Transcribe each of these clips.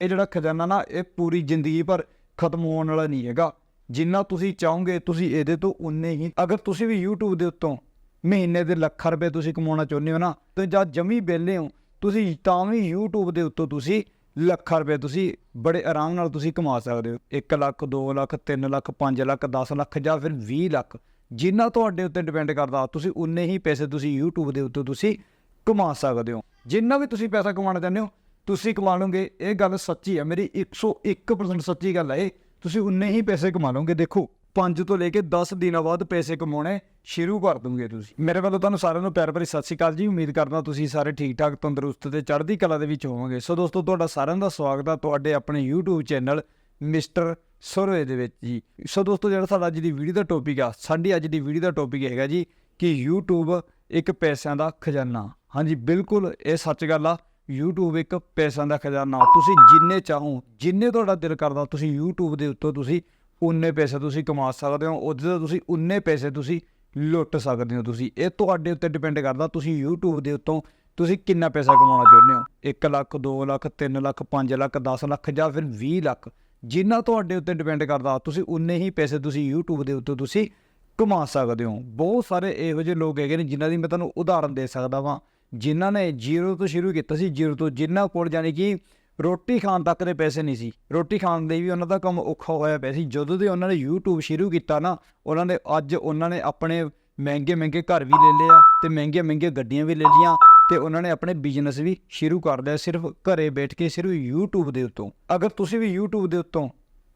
ਇਹ ਜਿਹੜਾ ਖਜ਼ਾਨਾ ਨਾ, ਇਹ ਪੂਰੀ ਜ਼ਿੰਦਗੀ ਭਰ ਖਤਮ ਹੋਣ ਵਾਲਾ ਨਹੀਂ ਹੈਗਾ। ਜਿੰਨਾ ਤੁਸੀਂ ਚਾਹੋਗੇ, ਤੁਸੀਂ ਇਹਦੇ ਤੋਂ ਉਨੇ ਹੀ। ਅਗਰ ਤੁਸੀਂ ਵੀ YouTube ਦੇ ਉੱਤੋਂ ਮਹੀਨੇ ਦੇ ਲੱਖਾਂ ਰੁਪਏ ਤੁਸੀਂ ਕਮਾਉਣਾ ਚਾਹੁੰਦੇ ਹੋ ਨਾ, ਤੇ ਜਾਂ ਜਮੀ ਵਿਹਲੇ ਹੋ, ਤੁਸੀਂ ਤਾਂ ਵੀ YouTube ਦੇ ਉੱਤੋਂ ਤੁਸੀਂ ਲੱਖਾਂ ਰੁਪਏ ਤੁਸੀਂ ਬੜੇ ਆਰਾਮ ਨਾਲ ਤੁਸੀਂ ਕਮਾ ਸਕਦੇ ਹੋ। 1 ਲੱਖ 2 ਲੱਖ 3 ਲੱਖ 5 ਲੱਖ 10 ਲੱਖ ਜਾਂ ਫਿਰ 20 ਲੱਖ, ਜਿੰਨਾ ਤੁਹਾਡੇ ਉੱਤੇ ਡਿਪੈਂਡ ਕਰਦਾ, ਤੁਸੀਂ ਉਨੇ ਹੀ ਪੈਸੇ ਤੁਸੀਂ YouTube ਦੇ ਉੱਤੇ ਤੁਸੀਂ ਕਮਾ ਸਕਦੇ ਹੋ। ਜਿੰਨਾ ਵੀ ਤੁਸੀਂ ਪੈਸਾ ਕਮਾਉਣਾ ਚਾਹੁੰਦੇ ਹੋ ਤੁਸੀਂ ਕਮਾ ਲਓਗੇ। ਇਹ ਗੱਲ ਸੱਚੀ ਹੈ ਮੇਰੀ 101% ਸੱਚੀ ਗੱਲ ਹੈ ਇਹ ਤੁਸੀਂ ਉਨੇ ਹੀ ਪੈਸੇ ਕਮਾ ਲਓਗੇ। ਦੇਖੋ 5 ਤੋਂ ਲੈ ਕੇ 10 ਦਿਨਾਂ ਬਾਅਦ ਪੈਸੇ ਕਮਾਉਣੇ ਸ਼ੁਰੂ ਕਰ ਦੂੰਗੇ ਤੁਸੀਂ। ਮੇਰੇ ਵੱਲੋਂ ਤੁਹਾਨੂੰ ਸਾਰਿਆਂ ਨੂੰ ਪਿਆਰ ਭਰੀ ਸਤਿ ਸ਼੍ਰੀ ਅਕਾਲ ਜੀ। ਉਮੀਦ ਕਰਦਾ ਤੁਸੀਂ ਸਾਰੇ ਠੀਕ ਠਾਕ ਤੰਦਰੁਸਤ ਤੇ ਚੜ੍ਹਦੀ ਕਲਾ ਦੇ ਵਿੱਚ ਹੋਵੋਗੇ। ਸੋ ਦੋਸਤੋ, ਤੁਹਾਡਾ ਸਾਰਿਆਂ ਦਾ ਸਵਾਗਤ ਹੈ ਤੁਹਾਡੇ ਆਪਣੇ YouTube ਚੈਨਲ ਮਿਸਟਰ ਸਰੋਏ ਦੇ ਵਿੱਚ ਜੀ। ਸੋ ਦੋਸਤੋ, ਜਿਹੜਾ ਸਾਡਾ ਅੱਜ ਦੀ ਵੀਡੀਓ ਦਾ ਟੌਪਿਕ ਆ, ਸਾਡੀ ਅੱਜ ਦੀ ਵੀਡੀਓ ਦਾ ਟੌਪਿਕ ਹੈਗਾ ਜੀ ਕਿ YouTube ਇੱਕ ਪੈਸਿਆਂ ਦਾ ਖਜ਼ਾਨਾ। ਹਾਂਜੀ, ਬਿਲਕੁਲ, ਇਹ ਸੱਚ ਗੱਲ ਆ। YouTube ਇੱਕ ਪੈਸਿਆਂ ਦਾ ਖਜ਼ਾਨਾ। ਤੁਸੀਂ ਜਿੰਨੇ ਚਾਹੋ, ਜਿੰਨੇ ਤੁਹਾਡਾ ਦਿਲ ਕਰਦਾ, ਤੁਸੀਂ YouTube ਦੇ ਉੱਤੋਂ ਤੁਸੀਂ ਉਨੇ ਪੈਸੇ ਤੁਸੀਂ ਕਮਾ ਸਕਦੇ ਹੋ। ਉਹਦੇ ਤੋਂ ਤੁਸੀਂ ਉਨੇ ਪੈਸੇ ਤੁਸੀਂ ਲੁੱਟ ਸਕਦੇ ਹੋ ਤੁਸੀਂ। ਇਹ ਤੁਹਾਡੇ ਉੱਤੇ ਡਿਪੈਂਡ ਕਰਦਾ, ਤੁਸੀਂ YouTube ਦੇ ਉੱਤੋਂ ਤੁਸੀਂ ਕਿੰਨਾ ਪੈਸਾ ਕਮਾਉਣਾ ਚਾਹੁੰਦੇ ਹੋ? 1 ਲੱਖ 2 ਲੱਖ 3 ਲੱਖ 5 ਲੱਖ 10 ਲੱਖ ਜਾਂ ਫਿਰ 20 ਲੱਖ। ਜਿੰਨਾ ਤੁਹਾਡੇ ਉੱਤੇ ਡਿਪੈਂਡ ਕਰਦਾ, ਤੁਸੀਂ ਉਨੇ ਹੀ ਪੈਸੇ ਤੁਸੀਂ YouTube ਦੇ ਉੱਤੇ ਤੁਸੀਂ ਕਮਾ ਸਕਦੇ ਹੋ। ਬਹੁਤ ਸਾਰੇ ਇਹੋ ਜਿਹੇ ਲੋਕ ਹੈਗੇ ਨੇ ਜਿਨ੍ਹਾਂ ਦੀ ਮੈਂ ਤੁਹਾਨੂੰ ਉਦਾਹਰਨ ਦੇ ਸਕਦਾ ਵਾਂ। ਜਿਨ੍ਹਾਂ ਨੇ ਜ਼ੀਰੋ ਤੋਂ ਸ਼ੁਰੂ ਕੀਤਾ ਸੀ, ਜ਼ੀਰੋ ਤੋਂ ਜਿਨ੍ਹਾਂ ਕੋਲ ਜਾਨੀ ਕਿ ਰੋਟੀ ਖਾਣ ਤੱਕ ਦੇ ਪੈਸੇ ਨਹੀਂ ਸੀ, ਰੋਟੀ ਖਾਣ ਦੇ ਵੀ ਉਹਨਾਂ ਦਾ ਕੰਮ ਔਖਾ ਹੋਇਆ ਪਿਆ ਸੀ। ਜਦੋਂ ਦੇ ਉਹਨਾਂ ਨੇ YouTube ਸ਼ੁਰੂ ਕੀਤਾ ਨਾ, ਉਹਨਾਂ ਨੇ ਅੱਜ ਉਹਨਾਂ ਨੇ ਆਪਣੇ ਮਹਿੰਗੇ ਮਹਿੰਗੇ ਘਰ ਵੀ ਲੈ ਲਏ ਆ ਤੇ ਮਹਿੰਗੇ ਮਹਿੰਗੇ ਗੱਡੀਆਂ ਵੀ ਲੈ ਲਈਆਂ ਤੇ ਉਹਨਾਂ ਨੇ ਆਪਣੇ ਬਿਜ਼ਨਸ ਵੀ ਸ਼ੁਰੂ ਕਰ ਲਿਆ ਸਿਰਫ ਘਰੇ ਬੈਠ ਕੇ ਸਿਰਫ YouTube ਦੇ ਉੱਤੋਂ। ਅਗਰ ਤੁਸੀਂ ਵੀ YouTube ਦੇ ਉੱਤੋਂ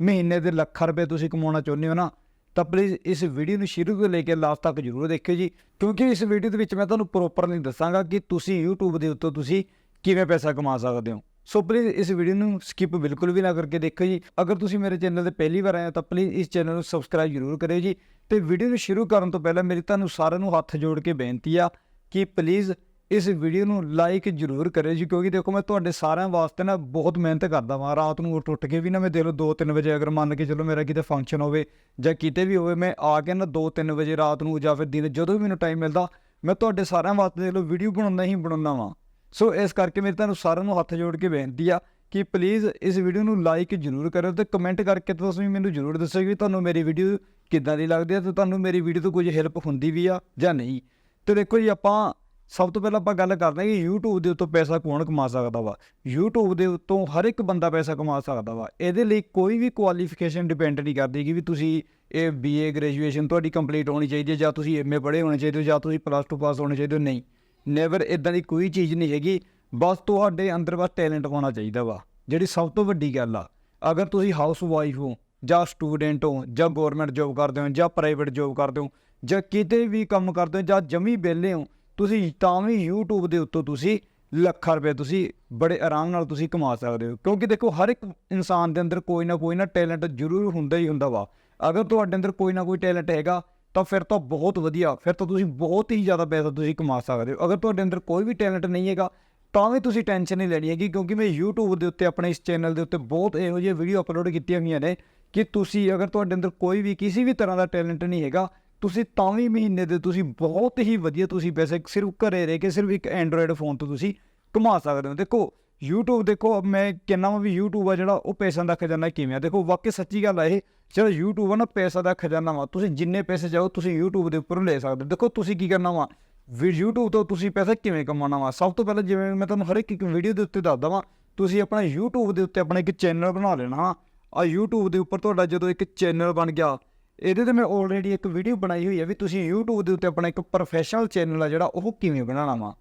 ਮਹੀਨੇ ਦੇ ਲੱਖਾਂ ਰੁਪਏ ਤੁਸੀਂ ਕਮਾਉਣਾ ਚਾਹੁੰਦੇ ਹੋ ਨਾ ਤਾਂ ਪਲੀਜ਼ ਇਸ ਵੀਡੀਓ ਨੂੰ ਸ਼ੁਰੂ ਤੋਂ ਲੈ ਕੇ ਲਾਸਟ ਤੱਕ ਜਰੂਰ ਦੇਖਿਓ ਜੀ। ਕਿਉਂਕਿ ਇਸ ਵੀਡੀਓ ਦੇ ਵਿੱਚ ਮੈਂ ਤੁਹਾਨੂੰ ਪ੍ਰੋਪਰਲੀ ਦੱਸਾਂਗਾ ਕਿ ਤੁਸੀਂ YouTube ਦੇ ਉੱਤੋਂ ਤੁਸੀਂ ਕਿਵੇਂ ਪੈਸਾ ਕਮਾ ਸਕਦੇ ਹੋ। ਸੋ ਪਲੀਜ਼ ਇਸ ਵੀਡੀਓ ਨੂੰ ਸਕਿਪ ਬਿਲਕੁਲ ਵੀ ਨਾ ਕਰਕੇ ਦੇਖੋ ਜੀ। ਅਗਰ ਤੁਸੀਂ ਮੇਰੇ ਚੈਨਲ ਤੇ ਪਹਿਲੀ ਵਾਰ ਆਏ ਹੋ ਤਾਂ ਪਲੀਜ਼ ਇਸ ਚੈਨਲ ਨੂੰ ਸਬਸਕ੍ਰਾਈਬ ਜਰੂਰ ਕਰਿਓ ਜੀ। ਤੇ ਵੀਡੀਓ ਨੂੰ ਸ਼ੁਰੂ ਕਰਨ ਤੋਂ ਪਹਿਲਾਂ ਮੇਰੀ ਤੁਹਾਨੂੰ ਸਾਰਿਆਂ ਨੂੰ ਹੱਥ ਜੋੜ ਕੇ ਬੇਨਤੀ ਆ ਕਿ ਪਲੀਜ਼ ਇਸ ਵੀਡੀਓ ਨੂੰ ਲਾਈਕ ਜਰੂਰ ਕਰਿਓ ਜੀ, ਕਿਉਂਕਿ ਦੇਖੋ ਮੈਂ ਤੁਹਾਡੇ ਸਾਰਿਆਂ ਵਾਸਤੇ ਨਾ ਬਹੁਤ ਮਿਹਨਤ ਕਰਦਾ ਵਾਂ। ਰਾਤ ਨੂੰ ਉੱਠ ਉੱਠ ਕੇ ਵੀ ਨਾ ਮੈਂ ਦੇ ਲੋ 2-3 ਵਜੇ ਅਗਰ ਮੰਨ ਕੇ ਚਲੋ ਮੇਰਾ ਕਿਤੇ ਫੰਕਸ਼ਨ ਹੋਵੇ ਜਾਂ ਕਿਤੇ ਵੀ ਹੋਵੇ, ਮੈਂ ਆ ਕੇ ਨਾ 2-3 ਵਜੇ ਰਾਤ ਨੂੰ ਜਾਂ ਫਿਰ ਦਿਨ ਜਦੋਂ ਵੀ ਮੈਨੂੰ ਟਾਈਮ ਮਿਲਦਾ, ਮੈਂ ਤੁਹਾਡੇ ਸਾਰਿਆਂ ਵਾਸਤੇ ਦੇ ਲੋ ਵੀਡੀਓ ਬਣਾਉਂਦਾ ਹੀ ਬਣਾਉਂਦਾ ਵਾਂ। ਸੋ ਇਸ ਕਰਕੇ ਮੇਰੇ ਤੁਹਾਨੂੰ ਸਾਰਿਆਂ ਨੂੰ ਹੱਥ ਜੋੜ ਕੇ ਬੇਨਤੀ ਆ ਕਿ ਪਲੀਜ਼ ਇਸ ਵੀਡੀਓ ਨੂੰ ਲਾਈਕ ਜਰੂਰ ਕਰਿਓ ਤੇ ਕਮੈਂਟ ਕਰਕੇ ਤੁਸੀਂ ਮੈਨੂੰ ਜਰੂਰ ਦੱਸਿਓ ਕਿ ਤੁਹਾਨੂੰ ਮੇਰੀ ਵੀਡੀਓ ਕਿੱਦਾਂ ਦੀ ਲੱਗਦੀ ਹੈ ਤੇ ਤੁਹਾਨੂੰ ਮੇਰੀ ਵੀਡੀਓ ਤੋਂ ਕੁਝ ਹੈਲਪ ਹੁੰਦੀ ਵੀ ਆ ਜਾਂ ਨਹੀਂ। ਤੇ ਦੇਖੋ ਜੀ, ਆਪਾਂ ਸਭ ਤੋਂ ਪਹਿਲਾਂ ਆਪਾਂ ਗੱਲ ਕਰਦੇ ਹਾਂ ਕਿ YouTube ਦੇ ਉੱਤੋਂ ਪੈਸਾ ਕੌਣ ਕਮਾ ਸਕਦਾ ਵਾ? YouTube ਦੇ ਉੱਤੋਂ ਹਰ ਇੱਕ ਬੰਦਾ ਪੈਸਾ ਕਮਾ ਸਕਦਾ ਵਾ। ਇਹਦੇ ਲਈ ਕੋਈ ਵੀ ਕੁਆਲੀਫਿਕੇਸ਼ਨ ਡਿਪੈਂਡ ਨਹੀਂ ਕਰਦੀ ਕਿ ਵੀ ਤੁਸੀਂ ਇਹ BA ਗ੍ਰੈਜੂਏਸ਼ਨ ਤੁਹਾਡੀ ਕੰਪਲੀਟ ਹੋਣੀ ਚਾਹੀਦੀ ਹੈ ਜਾਂ ਤੁਸੀਂ MA ਪੜ੍ਹੇ ਹੋਣੇ ਚਾਹੀਦੇ ਹੋ ਜਾਂ ਤੁਸੀਂ ਪਲੱਸ 2 ਪਾਸ ਹੋਣੇ ਚਾਹੀਦੇ ਹੋ। ਨਹੀਂ ਨੈਵਰ ਇਦਾਂ ਦੀ ਕੋਈ ਚੀਜ਼ ਨਹੀਂ ਹੈਗੀ। ਬਸ ਤੁਹਾਡੇ ਅੰਦਰ ਬਸ ਟੈਲੈਂਟ ਹੋਣਾ ਚਾਹੀਦਾ ਵਾ। ਜਿਹੜੀ ਸਭ ਤੋਂ ਵੱਡੀ ਗੱਲ ਆ, ਅਗਰ ਤੁਸੀਂ ਹਾਊਸ ਵਾਈਫ ਹੋ ਜਾਂ ਸਟੂਡੈਂਟ ਹੋ ਜਾਂ ਗਵਰਨਮੈਂਟ ਜੋਬ ਕਰਦੇ ਹੋ ਜਾਂ ਪ੍ਰਾਈਵੇਟ ਜੋਬ ਕਰਦੇ ਹੋ ਜਾਂ ਕਿਤੇ ਵੀ ਕੰਮ ਕਰਦੇ ਹੋ ਜਾਂ ਜਮੀ ਵਿਹਲੇ ਹੋ ਤੁਸੀਂ ਤਾਂ ਵੀ YouTube ਦੇ ਉੱਤੋਂ ਤੁਸੀਂ ਲੱਖਾਂ ਰੁਪਏ ਤੁਸੀਂ ਬੜੇ ਆਰਾਮ ਨਾਲ ਤੁਸੀਂ ਕਮਾ ਸਕਦੇ ਹੋ। ਕਿਉਂਕਿ ਦੇਖੋ, ਹਰ ਇੱਕ ਇਨਸਾਨ ਦੇ ਅੰਦਰ ਕੋਈ ਨਾ ਕੋਈ ਨਾ ਟੈਲੈਂਟ ਜ਼ਰੂਰ ਹੁੰਦਾ ਹੀ ਹੁੰਦਾ ਵਾ। ਅਗਰ ਤੁਹਾਡੇ ਅੰਦਰ ਕੋਈ ਨਾ ਕੋਈ ਟੈਲੈਂਟ ਹੈਗਾ, ਤਾਂ ਫਿਰ ਤਾਂ ਬਹੁਤ ਵਧੀਆ, ਫਿਰ ਤਾਂ ਤੁਸੀਂ ਬਹੁਤ ਹੀ ਜ਼ਿਆਦਾ ਪੈਸਾ ਤੁਸੀਂ ਕਮਾ ਸਕਦੇ ਹੋ। ਅਗਰ ਤੁਹਾਡੇ ਅੰਦਰ ਕੋਈ ਵੀ ਟੈਲੈਂਟ ਨਹੀਂ ਹੈਗਾ, ਤਾਂ ਵੀ ਤੁਸੀਂ ਟੈਨਸ਼ਨ ਨਹੀਂ ਲੈਣੀ ਹੈਗੀ, ਕਿਉਂਕਿ ਮੈਂ YouTube ਦੇ ਉੱਤੇ ਆਪਣੇ ਇਸ ਚੈਨਲ ਦੇ ਉੱਤੇ ਬਹੁਤ ਇਹੋ ਜਿਹੇ ਵੀਡੀਓ ਅਪਲੋਡ ਕੀਤੀਆਂ ਹੋਈਆਂ ਨੇ ਕਿ ਤੁਸੀਂ ਅਗਰ ਤੁਹਾਡੇ ਅੰਦਰ ਕੋਈ ਵੀ, ਕਿਸੇ ਵੀ ਤਰ੍ਹਾਂ ਦਾ ਟੈਲੈਂਟ ਨਹੀਂ ਹੈਗਾ ਤੁਸੀਂ ਤਾਂ ਵੀ ਮਹੀਨੇ ਦੇ ਤੁਸੀਂ ਬਹੁਤ ਹੀ ਵਧੀਆ ਤੁਸੀਂ ਪੈਸੇ ਸਿਰਫ ਘਰੇ ਰਹਿ ਕੇ ਸਿਰਫ ਇੱਕ ਐਂਡਰੋਇਡ ਫੋਨ ਤੋਂ ਤੁਸੀਂ ਕਮਾ ਸਕਦੇ ਹੋ। ਦੇਖੋ, YouTube ਦੇਖੋ ਮੈਂ ਕਹਿੰਦਾ ਵਾਂ ਵੀ YouTube ਆ ਜਿਹੜਾ, ਉਹ ਪੈਸਿਆਂ ਦਾ ਖਜ਼ਾਨਾ ਕਿਵੇਂ ਆ? ਦੇਖੋ, ਵਾਕਈ ਸੱਚੀ ਗੱਲ ਆ ਇਹ, ਜਿਹੜਾ YouTube ਆ ਨਾ ਪੈਸਾ ਦਾ ਖਜ਼ਾਨਾ ਵਾ। ਤੁਸੀਂ ਜਿੰਨੇ ਪੈਸੇ ਚਾਹੋ, ਤੁਸੀਂ YouTube ਦੇ ਉੱਪਰੋਂ ਲੈ ਸਕਦੇ ਹੋ। ਦੇਖੋ, ਤੁਸੀਂ ਕੀ ਕਰਨਾ ਵਾ? ਵੀ YouTube ਤੋਂ ਤੁਸੀਂ ਪੈਸਾ ਕਿਵੇਂ ਕਮਾਉਣਾ ਵਾ? ਸਭ ਤੋਂ ਪਹਿਲਾਂ ਜਿਵੇਂ ਮੈਂ ਤੁਹਾਨੂੰ ਹਰ ਇੱਕ ਇੱਕ ਵੀਡੀਓ ਦੇ ਉੱਤੇ ਦੱਸਦਾ ਵਾਂ, ਤੁਸੀਂ ਆਪਣਾ YouTube ਦੇ ਉੱਤੇ ਆਪਣਾ ਇੱਕ ਚੈਨਲ ਬਣਾ ਲੈਣਾ ਆ YouTube ਦੇ ਉੱਪਰ ਤੁਹਾਡਾ ਜਦੋਂ ਇੱਕ ਚੈਨਲ ਬਣ ਗਿਆ ਇਹਦੇ ਤੇ ਮੈਂ ਆਲਰੇਡੀ ਇੱਕ ਵੀਡੀਓ ਬਣਾਈ ਹੋਈ ਹੈ ਵੀ ਤੁਸੀਂ YouTube ਦੇ ਉੱਤੇ ਆਪਣਾ ਇੱਕ ਪ੍ਰੋਫੈਸ਼ਨਲ ਚੈਨਲ ਆ ਜਿਹੜਾ ਉਹ ਕਿਵੇਂ ਬਣਾਉਣਾ ਵਾ।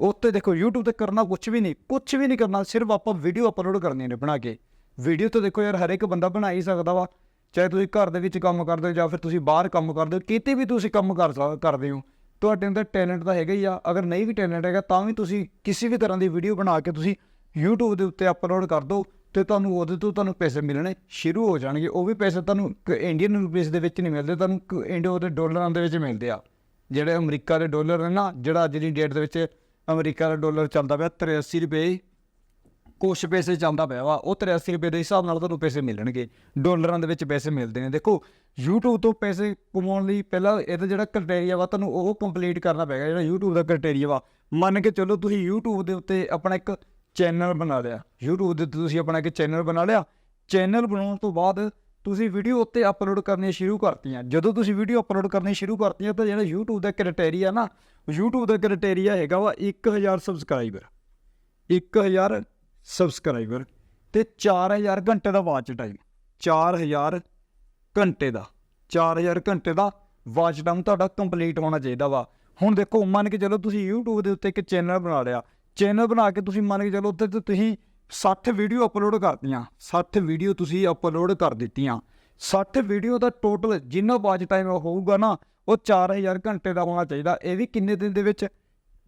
ਉੱਤੇ ਦੇਖੋ YouTube ਤੇ ਕਰਨਾ ਕੁਝ ਵੀ ਨਹੀਂ ਕੁਝ ਵੀ ਨਹੀਂ ਕਰਨਾ, ਸਿਰਫ ਆਪਾਂ ਵੀਡੀਓ ਅਪਲੋਡ ਕਰਨੀਆਂ ਨੇ ਬਣਾ ਕੇ। ਵੀਡੀਓ ਤਾਂ ਦੇਖੋ ਯਾਰ ਹਰ ਇੱਕ ਬੰਦਾ ਬਣਾ ਹੀ ਸਕਦਾ ਵਾ, ਚਾਹੇ ਤੁਸੀਂ ਘਰ ਦੇ ਵਿੱਚ ਕੰਮ ਕਰਦੇ ਹੋ ਜਾਂ ਫਿਰ ਤੁਸੀਂ ਬਾਹਰ ਕੰਮ ਕਰਦੇ ਹੋ, ਕਿਤੇ ਵੀ ਤੁਸੀਂ ਕੰਮ ਕਰ ਸਕ- ਕਰਦੇ ਹੋ। ਤੁਹਾਡੇ ਅੰਦਰ ਟੈਲੈਂਟ ਤਾਂ ਹੈਗਾ ਹੀ ਆ, ਅਗਰ ਨਹੀਂ ਵੀ ਟੈਲੈਂਟ ਹੈਗਾ ਤਾਂ ਵੀ ਤੁਸੀਂ ਕਿਸੇ ਵੀ ਤਰ੍ਹਾਂ ਦੀ ਵੀਡੀਓ ਬਣਾ ਕੇ ਤੁਸੀਂ YouTube ਦੇ ਉੱਤੇ ਅਪਲੋਡ ਕਰ ਦਿਓ। ਤੇ ਤੁਹਾਨੂੰ ਉਹਦੇ ਤੋਂ ਤੁਹਾਨੂੰ ਪੈਸੇ ਮਿਲਣੇ ਸ਼ੁਰੂ ਹੋ ਜਾਣਗੇ। ਉਹ ਵੀ ਪੈਸੇ ਤੁਹਾਨੂੰ ਇੰਡੀਅਨ ਰੁਪੀਸ ਦੇ ਵਿੱਚ ਨਹੀਂ ਮਿਲਦੇ, ਤੁਹਾਨੂੰ ਇੰਡੀਆ ਦੇ ਡਾਲਰਾਂ ਦੇ ਵਿੱਚ ਮਿਲਦੇ ਆ। ਜਿਹੜੇ ਅਮਰੀਕਾ ਦੇ ਡਾਲਰ ਨੇ ਨਾ, ਜਿਹੜਾ ਅੱਜ ਦੀ ਡੇਟ ਦੇ ਵਿੱਚ ਅਮਰੀਕਾ ਦਾ ਡਾਲਰ ਚੱਲਦਾ ਪਿਆ 83 ਰੁਪਏ ਕੁਛ ਪੈਸੇ ਚੱਲਦਾ ਪਿਆ ਵਾ। ਉਹ 83 ਰੁਪਏ ਦੇ ਹਿਸਾਬ ਨਾਲ ਤੁਹਾਨੂੰ ਪੈਸੇ ਮਿਲਣਗੇ। ਡਾਲਰਾਂ ਦੇ ਵਿੱਚ ਪੈਸੇ ਮਿਲਦੇ ਨੇ। ਦੇਖੋ, YouTube ਤੋਂ ਪੈਸੇ ਕਮਾਉਣ ਲਈ ਪਹਿਲਾਂ ਇਹਦਾ ਜਿਹੜਾ ਕ੍ਰਾਈਟੇਰੀਆ ਵਾ, ਤੁਹਾਨੂੰ ਉਹ ਕੰਪਲੀਟ ਕਰਨਾ ਪੈਗਾ ਜਿਹੜਾ YouTube ਦਾ ਕ੍ਰਾਈਟੇਰੀਆ ਵਾ। ਮੰਨ ਕੇ ਚੱਲੋ ਤੁਸੀਂ YouTube ਦੇ ਉੱਤੇ ਆਪਣਾ ਇੱਕ ਚੈਨਲ ਬਣਾ ਲਿਆ। YouTube ਦੇ ਉੱਤੇ ਤੁਸੀਂ ਆਪਣਾ ਇੱਕ ਚੈਨਲ ਬਣਾ ਲਿਆ। ਚੈਨਲ ਬਣਾਉਣ ਤੋਂ ਬਾਅਦ ਤੁਸੀਂ ਵੀਡੀਓ ਉੱਤੇ ਅਪਲੋਡ ਕਰਨੀਆਂ ਸ਼ੁਰੂ ਕਰਤੀਆਂ। ਜਦੋਂ ਤੁਸੀਂ ਵੀਡੀਓ ਅਪਲੋਡ ਕਰਨੀ ਸ਼ੁਰੂ ਕਰਤੀਆਂ ਤਾਂ ਜਿਹੜਾ YouTube ਦਾ ਕ੍ਰਾਈਟੇਰੀਆ ਨਾ, YouTube ਦਾ ਕ੍ਰਾਈਟੇਰੀਆ ਹੈਗਾ ਵਾ 1000 ਸਬਸਕ੍ਰਾਈਬਰ 1000 ਸਬਸਕ੍ਰਾਈਬਰ ਤੇ 4000 ਘੰਟੇ ਦਾ ਵਾਚ ਟਾਈਮ 4000 ਘੰਟੇ ਦਾ। 4000 ਘੰਟੇ ਦਾ ਵਾਚ ਟਾਈਮ ਤੁਹਾਡਾ ਕੰਪਲੀਟ ਹੋਣਾ ਚਾਹੀਦਾ ਵਾ। ਹੁਣ ਦੇਖੋ, ਮੰਨ ਕੇ ਚਲੋ ਤੁਸੀਂ YouTube ਦੇ ਉੱਤੇ ਇੱਕ ਚੈਨਲ ਬਣਾ ਲਿਆ। ਚੈਨਲ ਬਣਾ ਕੇ ਤੁਸੀਂ ਮੰਨ ਕੇ ਚਲੋ ਉੱਤੇ ਤੁਸੀਂ 60 ਵੀਡੀਓ ਅਪਲੋਡ ਕਰਤੀਆਂ 60 ਵੀਡੀਓ ਤੁਸੀਂ ਅਪਲੋਡ ਕਰ ਦਿੱਤੀਆਂ। 60 ਵੀਡੀਓ ਦਾ ਟੋਟਲ ਜਿੰਨਾ ਵਾਚ ਟਾਈਮ ਹੋਊਗਾ ਨਾ, ਉਹ 4000 ਘੰਟੇ ਦਾ ਹੋਣਾ ਚਾਹੀਦਾ। ਇਹ ਵੀ ਕਿੰਨੇ ਦਿਨ ਦੇ ਵਿੱਚ?